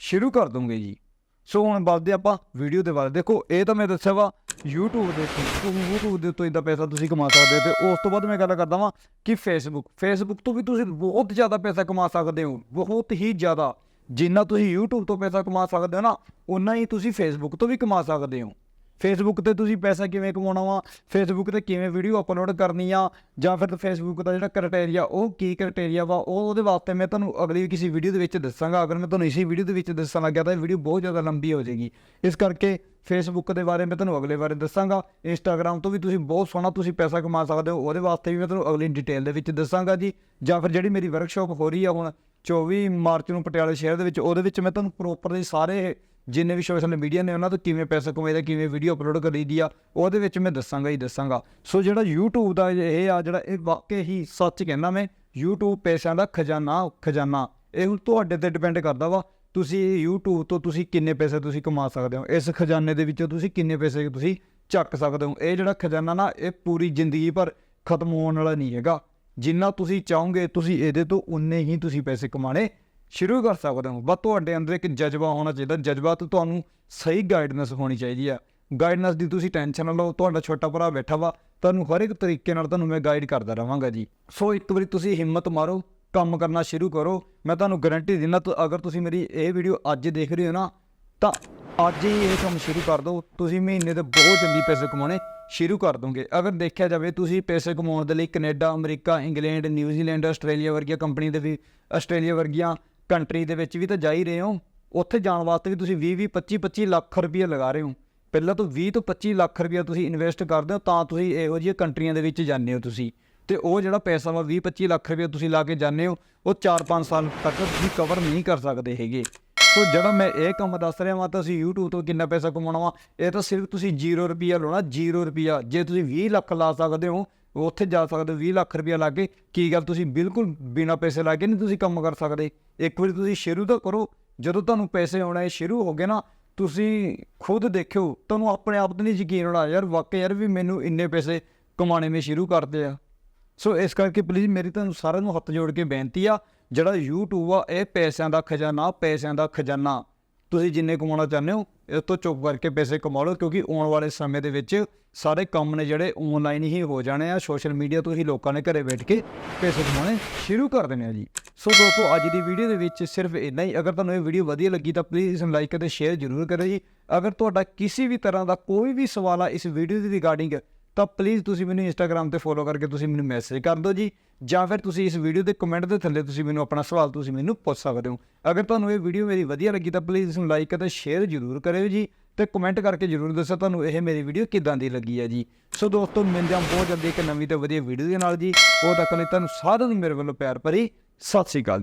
ਸ਼ੁਰੂ ਕਰ ਦੋਗੇ ਜੀ। ਸੋ ਹੁਣ ਵੱਧਦੇ ਆਪਾਂ ਵੀਡੀਓ ਦੇ ਬਾਰੇ ਦੇਖੋ, ਇਹ ਤਾਂ ਮੈਂ ਦੱਸਿਆ ਵਾ, YouTube ਦੇ ਤੋਂ YouTube ਦੇ ਤੋਂ ਇਦਾਂ ਪੈਸਾ ਤੁਸੀਂ ਕਮਾ ਸਕਦੇ ਹੋ ਤੇ ਉਸ ਤੋਂ ਬਾਅਦ ਮੈਂ ਗੱਲ ਕਰਦਾ ਵਾਂ ਕਿ Facebook Facebook ਤੋਂ ਵੀ ਤੁਸੀਂ ਬਹੁਤ ਜ਼ਿਆਦਾ ਪੈਸਾ ਕਮਾ ਸਕਦੇ ਹੋ, ਬਹੁਤ ਹੀ ਜ਼ਿਆਦਾ। ਜਿੰਨਾ ਤੁਸੀਂ YouTube ਤੋਂ ਪੈਸਾ ਕਮਾ ਸਕਦੇ ਹੋ ਨਾ ਉਨਾ ਹੀ ਤੁਸੀਂ Facebook ਤੋਂ ਵੀ ਕਮਾ ਸਕਦੇ ਹੋ। ਫੇਸਬੁੱਕ ਤੇ ਤੁਸੀਂ ਪੈਸਾ ਕਿਵੇਂ ਕਮਾਉਣਾ ਵਾ? ਫੇਸਬੁੱਕ ਤੇ ਕਿਵੇਂ ਵੀਡੀਓ ਅਪਲੋਡ ਕਰਨੀ ਆ? ਜਾਂ ਫਿਰ ਫੇਸਬੁੱਕ ਦਾ ਜਿਹੜਾ ਕ੍ਰਾਈਟੇਰੀਆ ਉਹ ਕੀ ਕ੍ਰਾਈਟੇਰੀਆ ਵਾ? ਉਹ ਉਹਦੇ ਵਾਸਤੇ ਮੈਂ ਤੁਹਾਨੂੰ ਅਗਲੀ ਕਿਸੇ ਵੀਡੀਓ ਦੇ ਵਿੱਚ ਦੱਸਾਂਗਾ। ਅਗਰ ਮੈਂ ਤੁਹਾਨੂੰ ਇਸੇ ਵੀਡੀਓ ਦੇ ਵਿੱਚ ਦੱਸਣ ਲੱਗਿਆ, ਤਾਂ ਇਹ ਵੀਡੀਓ ਬਹੁਤ ਜ਼ਿਆਦਾ ਲੰਬੀ ਹੋ ਜਾਏਗੀ। ਇਸ ਕਰਕੇ ਫੇਸਬੁੱਕ ਦੇ ਬਾਰੇ ਮੈਂ ਤੁਹਾਨੂੰ ਅਗਲੇ ਬਾਰੇ ਦੱਸਾਂਗਾ। ਇੰਸਟਾਗ੍ਰam ਤੋਂ ਵੀ ਤੁਸੀਂ ਬਹੁਤ ਸੋਹਣਾ ਤੁਸੀਂ ਪੈਸਾ ਕਮਾ ਸਕਦੇ ਹੋ। ਉਹਦੇ ਵਾਸਤੇ ਵੀ ਮੈਂ ਤੁਹਾਨੂੰ ਅਗਲੀ ਡਿਟੇਲ ਦੇ ਵਿੱਚ ਦੱਸਾਂਗਾ ਜੀ। ਜਾਂ ਫਿਰ ਜਿਹੜੀ ਮੇਰੀ ਵਰਕਸ਼ਾਪ ਹੋ ਰਹੀ ਆ ਹੁਣ 24 ਮਾਰਚ ਨੂੰ ਪਟਿਆਲੇ ਸ਼ਹਿਰ ਦੇ ਵਿੱਚ, ਉਹਦੇ ਵਿੱਚ ਮੈਂ ਤੁਹਾਨੂੰ ਪ੍ਰੋਪਰਲੀ ਸਾਰੇ ਜਿੰਨੇ ਵੀ ਸੋਸ਼ਲ ਮੀਡੀਆ ਨੇ, ਉਹਨਾਂ ਤੋਂ ਕਿਵੇਂ ਪੈਸਾ ਕਮਾਈਦਾ ਕਿਵੇਂ ਵੀਡੀਓ ਅਪਲੋਡ ਕਰੀਦੀ ਆ, ਉਹਦੇ ਵਿੱਚ ਮੈਂ ਦੱਸਾਂਗਾ ਹੀ ਦੱਸਾਂਗਾ। ਸੋ ਜਿਹੜਾ YouTube ਦਾ ਇਹ ਆ, ਜਿਹੜਾ ਇਹ ਵਾਕਈ ਹੀ ਸੱਚ ਕਹਿੰਦਾ ਮੈਂ, YouTube ਪੈਸਿਆਂ ਦਾ ਖਜ਼ਾਨਾ ਖਜ਼ਾਨਾ, ਇਹ ਹੁਣ ਤੁਹਾਡੇ ਤੇ ਡਿਪੈਂਡ ਕਰਦਾ ਵਾ। ਤੁਸੀਂ YouTube ਤੋਂ ਤੁਸੀਂ ਕਿੰਨੇ ਪੈਸੇ ਤੁਸੀਂ ਕਮਾ ਸਕਦੇ ਹੋ? ਇਸ ਖਜ਼ਾਨੇ ਦੇ ਵਿੱਚੋਂ ਤੁਸੀਂ ਕਿੰਨੇ ਪੈਸੇ ਤੁਸੀਂ ਚੱਕ ਸਕਦੇ ਹੋ? ਇਹ ਜਿਹੜਾ ਖਜ਼ਾਨਾ ਨਾ, ਇਹ ਪੂਰੀ ਜ਼ਿੰਦਗੀ ਭਰ ਖਤਮ ਹੋਣ ਵਾਲਾ ਨਹੀਂ ਹੈਗਾ। ਜਿੰਨਾ ਤੁਸੀਂ ਚਾਹੋਗੇ, ਤੁਸੀਂ ਇਹਦੇ ਤੋਂ ਉਨੇ ਹੀ ਤੁਸੀਂ ਪੈਸੇ ਕਮਾਣੇ ਸ਼ੁਰੂ ਕਰ ਸਕਦੇ ਹੋ। ਬਸ ਤੁਹਾਡੇ ਅੰਦਰ ਇੱਕ ਜਜ਼ਬਾ ਹੋਣਾ ਚਾਹੀਦਾ। ਜਜ਼ਬਾ ਤੋਂ ਤੁਹਾਨੂੰ ਸਹੀ ਗਾਈਡਨੈਸ ਹੋਣੀ ਚਾਹੀਦੀ ਆ। ਗਾਈਡਨੈਸ ਦੀ ਤੁਸੀਂ ਟੈਨਸ਼ਨ ਨਾ ਲਓ। ਤੁਹਾਡਾ ਛੋਟਾ ਭਰਾ ਬੈਠਾ ਵਾ। ਤੁਹਾਨੂੰ ਹਰ ਇੱਕ ਤਰੀਕੇ ਨਾਲ ਤੁਹਾਨੂੰ ਮੈਂ ਗਾਈਡ ਕਰਦਾ ਰਵਾਂਗਾ ਜੀ। ਸੋ ਇੱਕ ਵਾਰੀ ਤੁਸੀਂ ਹਿੰਮਤ ਮਾਰੋ, ਕੰਮ ਕਰਨਾ ਸ਼ੁਰੂ ਕਰੋ। ਮੈਂ ਤੁਹਾਨੂੰ ਗਾਰੰਟੀ ਦਿੰਦਾ ਤੁ- ਅਗਰ ਤੁਸੀਂ ਮੇਰੀ ਇਹ ਵੀਡੀਓ ਅੱਜ ਦੇਖ ਰਹੇ ਹੋ ਨਾ, ਤਾਂ ਅੱਜ ਹੀ ਇਹ ਕੰਮ ਸ਼ੁਰੂ ਕਰ ਦਿਓ। ਤੁਸੀਂ ਮਹੀਨੇ ਦੇ ਬਹੁਤ ਚੰਗੀ ਪੈਸੇ ਕਮਾਉਣੇ। ਸ਼ੁਰੂ ਕਰ ਦੋਗੇ। ਅਗਰ ਦੇਖਿਆ ਜਾਵੇ, ਤੁਸੀਂ ਪੈਸੇ ਕਮਾਉਣ ਦੇ ਲਈ Canada, America, England, New Zealand, Australia ਵਰਗੀਆਂ ਕੰਪਨੀ ਦੇ ਵੀ, ਆਸਟ੍ਰੇਲੀਆ ਵਰਗੀਆਂ ਕੰਟਰੀ ਦੇ ਵਿੱਚ ਵੀ ਤਾਂ ਜਾ ਹੀ ਰਹੇ ਹੋ। ਉੱਥੇ ਜਾਣ ਵਾਸਤੇ ਵੀ ਤੁਸੀਂ 20 20 25 25 ਲੱਖ ਰੁਪਏ ਲਗਾ ਰਹੇ ਹੋ। ਪਹਿਲਾਂ ਤੋਂ 20 ਤੋਂ 25 ਲੱਖ ਰੁਪਏ ਤੁਸੀਂ ਇਨਵੈਸਟ ਕਰਦੇ ਹੋ, ਤਾਂ ਤੁਸੀਂ ਇਹੋ ਜਿਹੀਆਂ ਕੰਟਰੀਆਂ ਦੇ ਵਿੱਚ ਜਾਂਦੇ ਹੋ ਤੁਸੀਂ। ਤੇ ਉਹ ਜਿਹੜਾ ਪੈਸਾ ਵਾ 20 25 ਲੱਖ ਰੁਪਏ ਤੁਸੀਂ ਲਾ ਕੇ ਜਾਂਦੇ ਹੋ, ਉਹ 4-5 ਸਾਲ ਤੱਕ ਤੁਸੀਂ ਕਵਰ ਨਹੀਂ ਕਰ ਸਕਦੇ ਹੈਗੇ। ਸੋ ਜਿਹੜਾ ਮੈਂ ਇਹ ਕੰਮ ਦੱਸ ਰਿਹਾ ਵਾਂ, ਤਾਂ ਤੁਸੀਂ YouTube ਤੋਂ ਕਿੰਨਾ ਪੈਸਾ ਕਮਾਉਣਾ ਵਾ? ਇਹ ਤਾਂ ਸਿਰਫ ਤੁਸੀਂ 0 ਰੁਪਿਆ ਲਾਉਣਾ 0 ਰੁਪਿਆ ਜੇ ਤੁਸੀਂ 20 ਲੱਖ ਲਾ ਸਕਦੇ ਹੋ, ਉੱਥੇ ਜਾ ਸਕਦੇ ਹੋ 20 ਲੱਖ ਰੁਪਿਆ ਲਾ ਕੇ। ਕੀ ਗੱਲ, ਤੁਸੀਂ ਬਿਲਕੁਲ ਬਿਨਾ ਪੈਸੇ ਲਾ ਕੇ ਨਹੀਂ ਤੁਸੀਂ ਕੰਮ ਕਰ ਸਕਦੇ? ਇੱਕ ਵਾਰੀ ਤੁਸੀਂ ਸ਼ੁਰੂ ਤਾਂ ਕਰੋ। ਜਦੋਂ ਤੁਹਾਨੂੰ ਪੈਸੇ ਆਉਣੇ ਸ਼ੁਰੂ ਹੋ ਗਏ ਨਾ, ਤੁਸੀਂ ਖੁਦ ਦੇਖਿਓ, ਤੁਹਾਨੂੰ ਆਪਣੇ ਆਪ ਤੇ ਨਹੀਂ ਯਕੀਨ ਹੋਣਾ, ਯਾਰ ਵਾਕਿਆ ਯਾਰ ਵੀ ਮੈਨੂੰ ਇੰਨੇ ਪੈਸੇ ਕਮਾਉਣੇ ਮੈਂ ਸ਼ੁਰੂ ਕਰਦੇ ਆ। ਸੋ ਇਸ ਕਰਕੇ ਪਲੀਜ਼ ਮੇਰੀ ਤੁਹਾਨੂੰ ਸਾਰਿਆਂ ਨੂੰ ਹੱਥ ਜੋੜ ਕੇ ਬੇਨਤੀ ਆ ਜਿਹੜਾ YouTube ਆ, ਇਹ ਪੈਸਿਆਂ ਦਾ ਖਜ਼ਾਨਾ, ਪੈਸਿਆਂ ਦਾ ਖਜ਼ਾਨਾ। ਤੁਸੀਂ ਜਿੰਨੇ ਕਮਾਉਣਾ ਚਾਹੁੰਦੇ ਹੋ, ਇਸ ਤੋਂ ਚੁੱਪ ਕਰਕੇ ਪੈਸੇ ਕਮਾ ਲਓ, ਕਿਉਂਕਿ ਆਉਣ ਵਾਲੇ ਸਮੇਂ ਦੇ ਵਿੱਚ ਸਾਰੇ ਕੰਮ ਨੇ ਜਿਹੜੇ ਆਨਲਾਈਨ ਹੀ ਹੋ ਜਾਣੇ ਆ। ਸੋਸ਼ਲ ਮੀਡੀਆ ਤੋਂ ਹੀ ਲੋਕਾਂ ਨੇ ਘਰੇ ਬੈਠ ਕੇ ਪੈਸੇ ਕਮਾਉਣੇ ਸ਼ੁਰੂ ਕਰ ਦੇਣੇ ਆ ਜੀ। ਸੋ ਦੋਸਤੋ, ਅੱਜ ਦੀ ਵੀਡੀਓ ਦੇ ਵਿੱਚ ਸਿਰਫ ਇੰਨਾ ਹੀ। ਅਗਰ ਤੁਹਾਨੂੰ ਇਹ ਵੀਡੀਓ ਵਧੀਆ ਲੱਗੀ ਤਾਂ ਪਲੀਜ਼ ਇਸ ਨੂੰ ਲਾਈਕ ਅਤੇ ਸ਼ੇਅਰ ਜ਼ਰੂਰ ਕਰਿਓ ਜੀ। ਅਗਰ ਤੁਹਾਡਾ ਕਿਸੇ ਵੀ ਤਰ੍ਹਾਂ ਦਾ ਕੋਈ ਵੀ ਸਵਾਲ ਆ ਇਸ ਵੀਡੀਓ ਦੀ ਰਿਗਾਰਡਿੰਗ ਤਾਂ ਪਲੀਜ਼ ਤੁਸੀਂ ਮੈਨੂੰ ਇੰਸਟਾਗ੍ਰam ਤੇ ਫੋਲੋ ਕਰਕੇ ਤੁਸੀਂ ਮੈਨੂੰ ਮੈਸੇਜ ਕਰ ਦਿਓ ਜੀ। ਜਾਂ ਫਿਰ ਤੁਸੀਂ ਇਸ ਵੀਡੀਓ ਦੇ ਕਮੈਂਟ ਦੇ ਥੱਲੇ ਤੁਸੀਂ ਮੈਨੂੰ ਆਪਣਾ ਸਵਾਲ ਤੁਸੀਂ ਮੈਨੂੰ ਪੁੱਛ ਸਕਦੇ ਹੋ। ਅਗਰ ਤੁਹਾਨੂੰ ਇਹ ਵੀਡੀਓ ਮੇਰੀ ਵਧੀਆ ਲੱਗੀ ਤਾਂ ਪਲੀਜ਼ ਇਸ ਨੂੰ ਲਾਈਕ ਅਤੇ ਸ਼ੇਅਰ ਜ਼ਰੂਰ ਕਰਿਓ ਜੀ ਤੇ ਕਮੈਂਟ ਕਰਕੇ ਜ਼ਰੂਰ ਦੱਸੋ ਤੁਹਾਨੂੰ ਇਹ ਮੇਰੀ ਵੀਡੀਓ ਕਿਦਾਂ ਦੀ ਲੱਗੀ ਹੈ ਜੀ। ਸੋ ਦੋਸਤੋ, ਮਿਲਦੇ ਹਾਂ ਬਹੁਤ ਜਲਦੀ ਇੱਕ ਨਵੀਂ ਤੇ ਵਧੀਆ ਵੀਡੀਓ ਦੇ ਨਾਲ ਜੀ। ਉਹ ਤੱਕ ਲਈ ਤੁਹਾਨੂੰ ਸਾਰਿਆਂ ਨੂੰ ਮੇਰੇ ਵੱਲੋਂ ਪਿਆਰ ਭਰੀ ਸਤਿ ਸ਼੍ਰੀ ਅਕਾਲ ਜੀ।